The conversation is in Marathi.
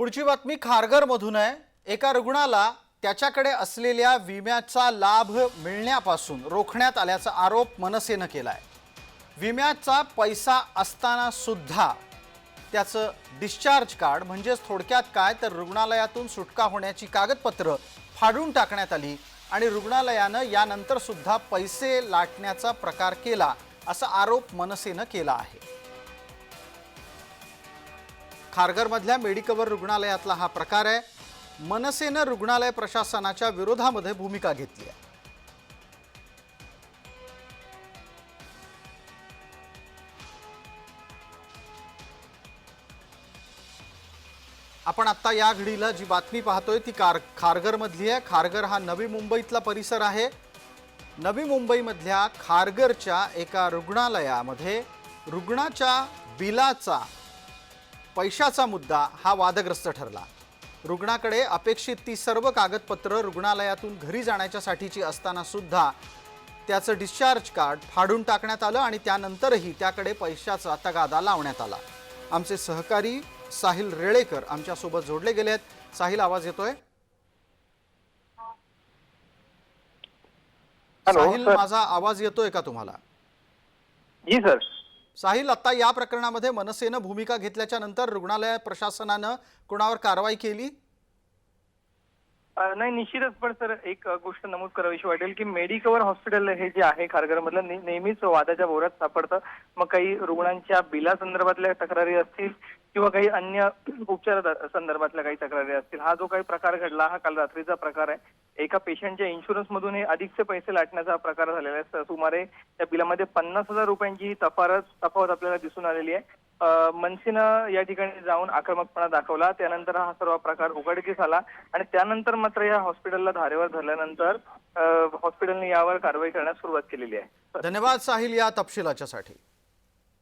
पुढची बातमी खारघरमधून आहे. एका रुग्णाला त्याच्याकडे असलेल्या विम्याचा लाभ मिळण्यापासून रोखण्यात आल्याचा आरोप मनसेनं केला आहे विम्याचा पैसा असताना सुद्धा त्याचं डिस्चार्ज कार्ड म्हणजेच थोडक्यात काय तर रुग्णालयातून सुटका होण्याची कागदपत्र फाडून टाकण्यात आली आणि रुग्णालयानं यानंतर सुद्धा पैसे लाटण्याचा प्रकार केला असा आरोप मनसेनं केला आहे. खारघरमधल्या मेडिकवर रुग्णालयातला हा प्रकार आहे. मनसेनं रुग्णालय प्रशासनाच्या विरोधामध्ये भूमिका घेतली आहे. आपण आत्ता या घडीला जी बातमी पाहतोय ती कार खारघरमधली आहे. खारघर हा नवी मुंबईतला परिसर आहे. नवी मुंबईमधल्या खारघरच्या एका रुग्णालयामध्ये रुग्णाच्या बिलाचा पैशाचा मुद्दा हा वादग्रस्त ठरला. रुग्णाकडे अपेक्षित ती सर्व कागदपत्र रुग्णालयातून घरी जाण्याच्यासाठीची असताना सुद्धा त्याचं डिस्चार्ज कार्ड फाडून टाकण्यात आलं आणि त्यानंतरही त्याकडे पैशाचा तगादा लावण्यात आला. आमचे सहकारी साहिल रेळेकर आमच्यासोबत जोडले गेले आहेत. साहिल आवाज येतोय? हॅलो, साहिल. माझा आवाज येतोय का तुम्हाला? जी सर साहिल आता या प्रकरणामध्ये मनसेनं भूमिका घेतल्याच्या नंतर रुग्णालय प्रशासनानं कुणावर कारवाई केली? नाही निश्चितच पण सर एक गोष्ट नमूद करावीशी वाटेल की मेडिकवर हॉस्पिटल हे जे आहे खारघरमधलं नेहमीच वादाच्या भोवऱ्यात सापडतं. मग काही रुग्णांच्या बिला संदर्भातल्या तक्रारी असतील किंवा काही अन्य उपचार संदर्भातल्या काही तक्रारी असतील हा जो काही प्रकार घडला हा काल रात्रीचा प्रकार आहे. एका पेशंटच्या इन्शुरन्स मधून हे अधिकचे पैसे लाटण्याचा प्रकार झालेला आहे. सुमारे त्या बिलामध्ये पन्नास हजार रुपयांची ही तफारत तफावत आपल्याला दिसून आलेली आहे. मनसेनं या ठिकाणी जाऊन आक्रमकपणा दाखवला. त्यानंतर हा सर्व प्रकार उघडकीस आला. आणि त्यानंतर मात्र या हॉस्पिटलला धारेवर धरल्यानंतर हॉस्पिटलने यावर कारवाई करण्यास सुरुवात केलेली आहे. धन्यवाद साहिल या तपशिलाच्यासाठी.